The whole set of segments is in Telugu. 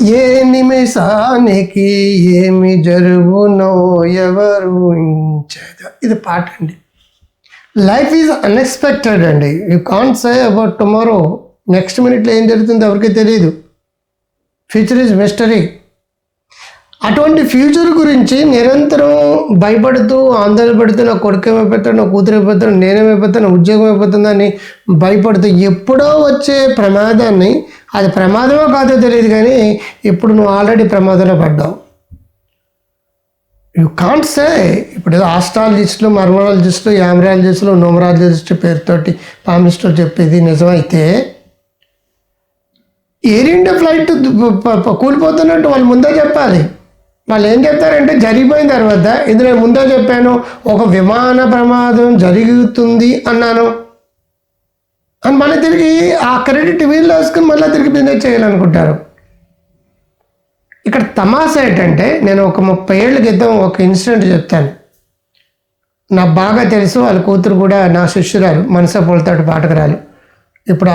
ఏ నిమిషానికి ఏమి జరుగునో ఎవరు ఇది పాట అండి. లైఫ్ ఈజ్ అన్ఎక్స్పెక్టెడ్ అండి. You can't say about tomorrow next మినిట్లో ఏం జరుగుతుందో ఎవరికీ తెలియదు ఫ్యూచర్ ఈజ్ మిస్టరీ అటువంటి ఫ్యూచర్ గురించి నిరంతరం భయపడుతూ ఆందోళన పడుతూ నా కొడుకు ఏమైపోతాడు నా కూతురు అయిపోతాడు నేనేమైపోతున్నా ఉద్యోగం అయిపోతుందని భయపడుతూ ఎప్పుడో వచ్చే ప్రమాదాన్ని అది ప్రమాదమో కాదో తెలియదు కానీ ఇప్పుడు నువ్వు ఆల్రెడీ ప్రమాదంలో పడ్డావు. యు కాంట్ సే ఇప్పుడు ఏదో ఆస్ట్రాలజిస్టులు మర్మరాలజిస్టులు యామరాలజిస్టులు నోమరాలజిస్ట్ పేరుతోటి పామిస్టులు చెప్పేది నిజమైతే ఎయిర్ ఇండియా ఫ్లైట్ కూలిపోతున్నట్టు వాళ్ళు ముందే చెప్పాలి. వాళ్ళు ఏం చెప్తారంటే జరిగిపోయిన తర్వాత ఇది నేను ముందే చెప్పాను ఒక విమాన ప్రమాదం జరుగుతుంది అన్నాను. అని మళ్ళీ తిరిగి ఆ క్రెడిట్ వీళ్ళు వేసుకుని మళ్ళీ తిరిగి బిజినెస్ చేయాలనుకుంటారు. ఇక్కడ తమాషా ఏంటంటే నేను ఒక ముప్పై ఏళ్ళ క్రితం ఒక ఇన్సిడెంట్ చెప్తాను. నాకు బాగా తెలుసు వాళ్ళ కూతురు కూడా నా శిష్యురాలు మనస పొలతాడు పాటకురాలు. ఇప్పుడు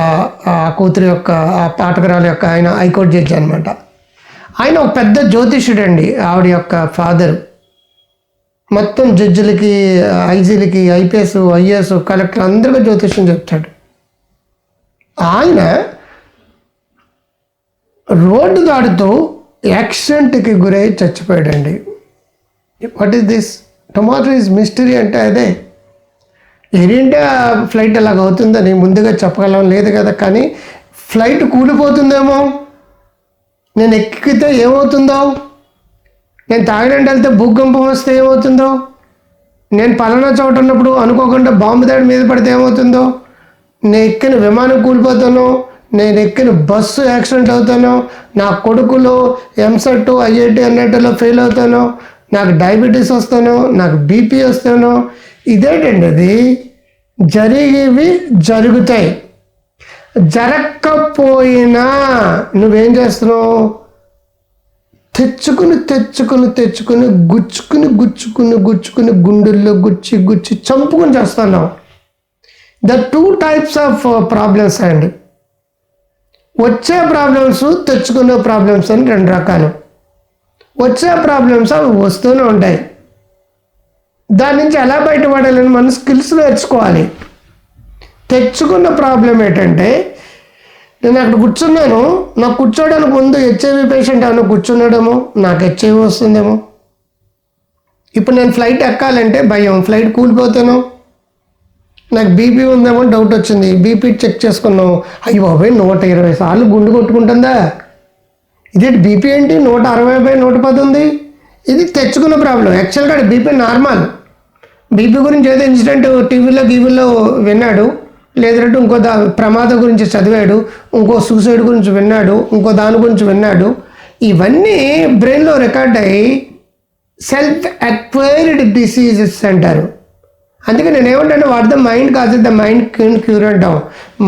ఆ- కూతురు యొక్క ఆ పాటకురాలు యొక్క ఆయన హైకోర్టు జడ్జి అనమాట ఆయన ఒక పెద్ద జ్యోతిష్యుడు అండి ఆవిడ యొక్క ఫాదర్ మొత్తం జడ్జిలకి ఐజీలకి ఐపీఎస్ ఐఏఎస్ కలెక్టర్ అందరికీ జ్యోతిష్యం చెప్తాడు. ఆయన రోడ్డు దాడుతూ యాక్సిడెంట్కి గురై చచ్చిపోయాడండి. What is this tomorrow is mystery అంటే అదే. ఎయిర్ ఫ్లైట్ అలాగ అవుతుందని ముందుగా చెప్పగలం లేదు కదా కానీ ఫ్లైట్ కూలిపోతుందేమో? నేను ఎక్కితే ఏమవుతుందో? నేను తాగడానికి వెళ్తే భూకంపం వస్తే ఏమవుతుందో? నేను పలానా చోట ఉన్నప్పుడు అనుకోకుండా బాంబు దాడి మీద పడితే ఏమవుతుందో? నేను ఎక్కిన విమానం కూలిపోతాను నేను ఎక్కిన బస్సు యాక్సిడెంట్ అవుతాను నా కొడుకులు ఎంసెట్ ఐఐటి అన్నట్టులో ఫెయిల్ అవుతాను నాకు డయాబెటీస్ వస్తాను నాకు బీపీ వస్తాను. ఇదేంటండి అది? జరిగేవి జరుగుతాయి. జరగకపోయినా నువ్వేం చేస్తున్నావు? తెచ్చుకుని తెచ్చుకుని తెచ్చుకుని గుచ్చుకుని గుచ్చుకుని గుచ్చుకుని గుండెల్లో గుచ్చి గుచ్చి చంపుకుని చేస్తున్నావు. The two types of problems అండి వచ్చే ప్రాబ్లమ్స్ తెచ్చుకునే ప్రాబ్లమ్స్ అని రెండు రకాలు. వచ్చే ప్రాబ్లమ్స్ అవి వస్తూనే ఉంటాయి. దాని నుంచి ఎలా బయటపడాలని మన స్కిల్స్ నేర్చుకోవాలి. తెచ్చుకున్న ప్రాబ్లం ఏంటంటే నేను అక్కడ కూర్చున్నాను నాకు కూర్చోడానికి ముందు హెచ్ఐవి పేషెంట్ ఏమైనా కూర్చున్నాడేమో నాకు హెచ్ఐవి వస్తుందేమో. ఇప్పుడు నేను ఫ్లైట్ ఎక్కాలంటే భయం ఫ్లైట్ కూలిపోతాను నాకు బీపీ ఉందేమో డౌట్ వచ్చింది. బీపీ చెక్ చేసుకున్నాం. అయ్యి బాబాయ్ నూట ఇరవై సార్లు గుండు కొట్టుకుంటుందా? ఇదేంటి బీపీ ఏంటి? నూట అరవై బై నూట పది ఉంది? ఇది తెచ్చుకున్న ప్రాబ్లం. యాక్చువల్గా బీపీ నార్మల్ బీపీ గురించి ఏదో ఇన్సిడెంట్ టీవీలో గీవీలో విన్నాడు. లేదంటే ఇంకో దా ప్రమాదం గురించి చదివాడు. ఇంకో సూసైడ్ గురించి విన్నాడు. ఇంకో దాని గురించి విన్నాడు. ఇవన్నీ బ్రెయిన్లో రికార్డ్ అయ్యి సెల్ఫ్ అక్వైర్డ్ డిసీజెస్ అంటారు. అందుకే నేను ఏమంటాను వాట్ ద మైండ్ కాదు ద మైండ్ క్యూన్ క్యూర్ అంటాం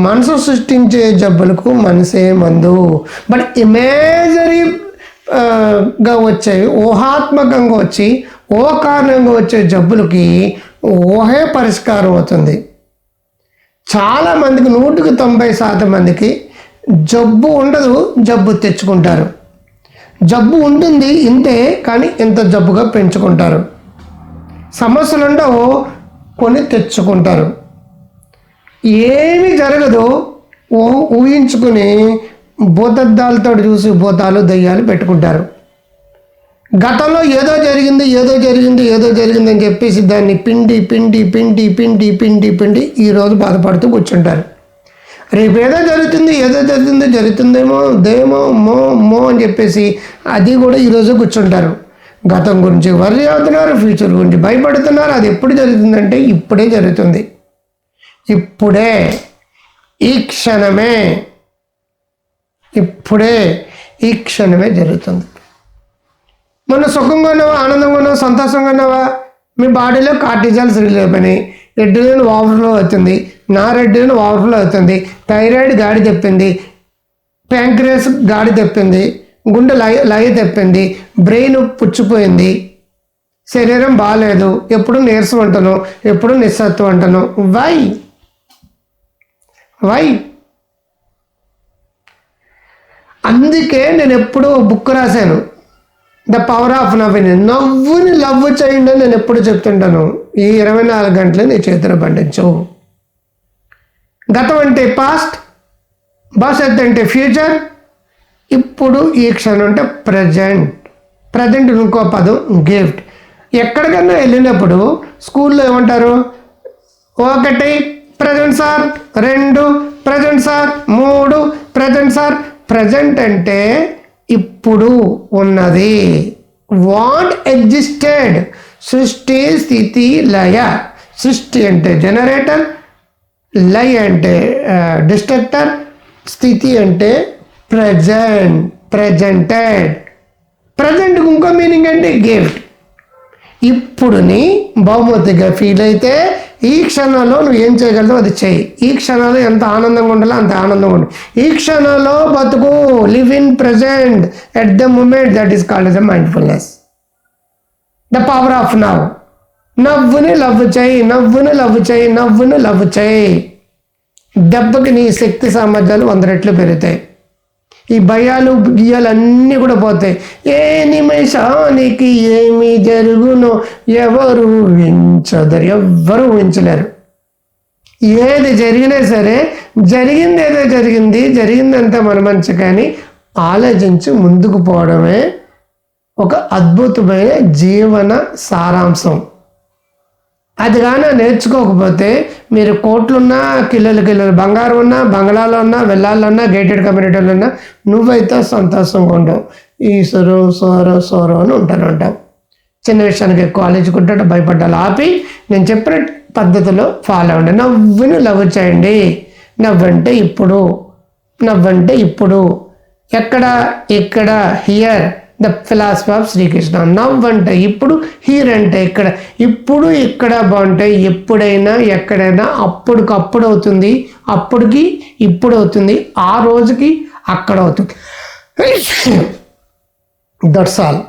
మనసు సృష్టించే జబ్బులకు మనసే మందు. బట్ ఇమేజరీ గా వచ్చే ఊహాత్మకంగా వచ్చి ఓ కారణంగా వచ్చే జబ్బులకి ఊహే పరిష్కారం అవుతుంది. చాలా మందికి నూటికి తొంభై శాతం మందికి జబ్బు ఉండదు జబ్బు తెచ్చుకుంటారు. జబ్బు ఉంటుంది ఇంతే కానీ ఇంత జబ్బుగా పెంచుకుంటారు. సమస్యలు ఉండవు కొని తెచ్చుకుంటారు. ఏమీ జరగదు. ఊహించుకుని భూతద్దాలతో చూసి భూతాలు దయ్యాలు పెట్టుకుంటారు. గతంలో ఏదో జరిగింది ఏదో జరిగింది ఏదో జరిగింది అని చెప్పేసి దాన్ని పిండి పిండి పిండి పిండి పిండి పిండి ఈరోజు బాధపడుతూ కూర్చుంటారు. రేపు ఏదో జరుగుతుంది ఏదో జరుగుతుందో జరుగుతుందేమో దేమో మో మో అని చెప్పేసి అది కూడా ఈరోజు కూర్చుంటారు. గతం గురించి వర్రీ అవుతున్నారు ఫ్యూచర్ గురించి భయపడుతున్నారు. అది ఎప్పుడు జరుగుతుందంటే ఇప్పుడే జరుగుతుంది. ఇప్పుడే ఈ క్షణమే ఇప్పుడే ఈ క్షణమే జరుగుతుంది. మొన్న సుఖంగా ఉన్నావా? ఆనందంగా ఉన్నావా? సంతోషంగా ఉన్నావా? మీ బాడీలో కార్టిజాల్స్ రిలీజ్ అయిపోయినాయి. రెడ్డిలను ఓవర్ఫ్లో అవుతుంది. నా రెడ్డిలను ఓవర్ఫ్లో అవుతుంది. థైరాయిడ్ గాడి తెప్పింది. ప్యాంక్రియస్ గాడి తెప్పింది. గుండె లయ లయ తెప్పింది బ్రెయిన్ పుచ్చిపోయింది. శరీరం బాగాలేదు ఎప్పుడు నీరసం అంటాను ఎప్పుడు నిస్సత్వం అంటాను. వై వై అందుకే నేను ఎప్పుడూ బుక్ రాశాను. ద పవర్ ఆఫ్ నవ్విని నవ్వుని లవ్ చేయండి అని నేను ఎప్పుడు చెప్తుంటాను. ఈ ఇరవై నాలుగు గంటలు నీ చేతిలో పండించు గతం అంటే పాస్ట్ భవిష్యత్ అంటే ఫ్యూచర్ ఇప్పుడు ఈ క్షణం అంటే ప్రజెంట్ ప్రజెంట్ ఇంకో పదం గిఫ్ట్ ఎక్కడికన్నా వెళ్ళినప్పుడు స్కూల్లో ఏమంటారు? ఒకటి ప్రజెంట్ సార్ రెండు ప్రజెంట్ సార్ మూడు ప్రజెంట్ సార్ ప్రజెంట్ అంటే ఇప్పుడు ఉన్నది. వాట్ ఎగ్జిస్టెడ్ సృష్టి స్థితి లయ. సృష్టి అంటే జనరేటర్ లయ అంటే uh, డిస్ట్రక్టర్ స్థితి అంటే ప్రజెంట్ ప్రజెంటెడ్ ప్రజెంట్కి ఇంకో మీనింగ్ అంటే గిఫ్ట్ ఇప్పుడుని బహుమతిగా ఫీల్ అయితే ఈ క్షణంలో నువ్వు ఏం చేయగలదో అది చేయి. ఈ క్షణంలో ఎంత ఆనందంగా ఉండాలో అంత ఆనందంగా ఉండు. ఈ క్షణంలో బతుకు. Live in present at the moment that is called as a mindfulness the power of now నవ్వుని లవ్ చేయి నవ్వుని లవ్ చేయి నవ్వుని లవ్ చేయి. దెబ్బకి నీ శక్తి సామర్థ్యాలు వంద రెట్లు పెరుగుతాయి. ఈ భయాలు గియాలు అన్నీ కూడా పోతాయి. ఏ నిమిషానికి ఏమి జరుగునో ఎవరు ఊహించదరు ఎవ్వరు ఊహించలేరు. ఏది జరిగినా సరే జరిగింది ఏదో జరిగింది జరిగిందంతా మన మంచి కానీ ఆలోచించి ముందుకు పోవడమే ఒక అద్భుతమైన జీవన సారాంశం. అది కానీ నేర్చుకోకపోతే మీరు కోట్లున్నా కిలోలు కిలోలు బంగారం ఉన్నా బంగ్లాలో ఉన్నా వెళ్ళాలన్నా గేటెడ్ కమ్యూనిటీలో ఉన్నా నువ్వైతే సంతోషంగా ఉండవు. ఈశ్వరు సొరో సోరో సోరో అని ఉంటాను ఉంటావు చిన్న విషయానికి ఎక్కువ ఆలోచుకుంటే భయపడ్డాలి. ఆపి నేను చెప్పిన పద్ధతిలో ఫాలో అవ్వండి. నవ్వును లవ్ చేయండి. నవ్వంటే ఇప్పుడు. నవ్వంటే ఇప్పుడు. ఎక్కడ ఇక్కడ here. The philosophy of Sri Krishna. Now అంటే ఇప్పుడు హీర్ అంటే ఇక్కడ. ఇప్పుడు ఇక్కడ బాగుంటాయి ఎప్పుడైనా ఎక్కడైనా అప్పుడుకప్పుడు అవుతుంది. అప్పుడుకి ఇప్పుడు అవుతుంది. ఆ రోజుకి అక్కడ అవుతుంది. దట్స్ ఆల్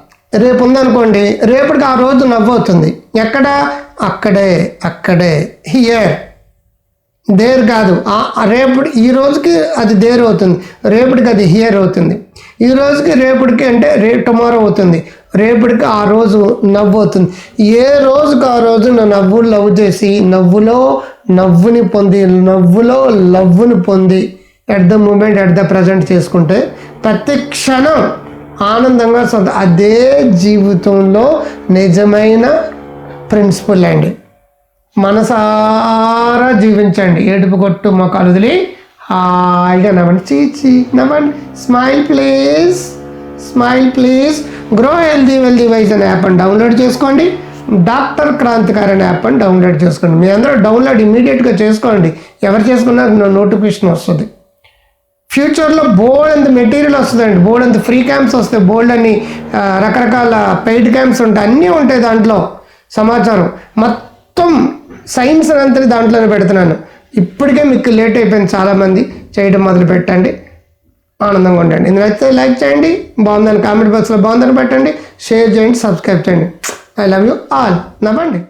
రేపు ఉందనుకోండి రేపటికి ఆ రోజు నవ్వుతుంది ఎక్కడ? అక్కడే అక్కడే. హియర్ దేర్ కాదు. రేపు ఈ రోజుకి అది దేర్ అవుతుంది. రేపటికి అది హియర్ అవుతుంది. ఈ రోజుకి రేపటికి అంటే రేపు టుమారో అవుతుంది. రేపటికి ఆ రోజు నవ్వు అవుతుంది. ఏ రోజుకి ఆ రోజు నా నవ్వులు లవ్ చేసి నవ్వులో నవ్వుని పొంది నవ్వులో లవ్వుని పొంది at the moment at the present చేసుకుంటే ప్రతి క్షణం ఆనందంగా సొంత అదే జీవితంలో నిజమైన ప్రిన్సిపల్ అండి. మనసారా జీవించండి. ఏడుపు కొట్టు మొక్కలు వదిలి హాయిగా నవ్వండి చీచి నవ్వండి smile please smile please grow healthy wealthy wise అనే యాప్ అని డౌన్లోడ్ చేసుకోండి. డాక్టర్ క్రాంతికారి అనే యాప్ అని డౌన్లోడ్ చేసుకోండి. మీ అందరూ డౌన్లోడ్ ఇమీడియట్గా చేసుకోండి. ఎవరు చేసుకున్నా నోటిఫికేషన్ వస్తుంది. ఫ్యూచర్లో బోల్డ్ అంత మెటీరియల్ వస్తుందండి. బోల్డ్ అంత ఫ్రీ క్యాంప్స్ వస్తాయి. బోల్డ్ అని రకరకాల పెయిడ్ క్యాంప్స్ ఉంటాయి. అన్నీ ఉంటాయి దాంట్లో. సమాచారం. మొత్తం సైన్స్ అంతా దాంట్లోనే పెడుతున్నాను. ఇప్పటికే మీకు లేట్ అయిపోయింది చాలామంది చేయడం మొదలు పెట్టండి. ఆనందంగా ఉండండి. ఎందుకైతే లైక్ చేయండి బాగుందని కామెంట్ బాక్స్లో బాగుందని పెట్టండి షేర్ చేయండి సబ్స్క్రైబ్ చేయండి. I love you all. నవ్వండి.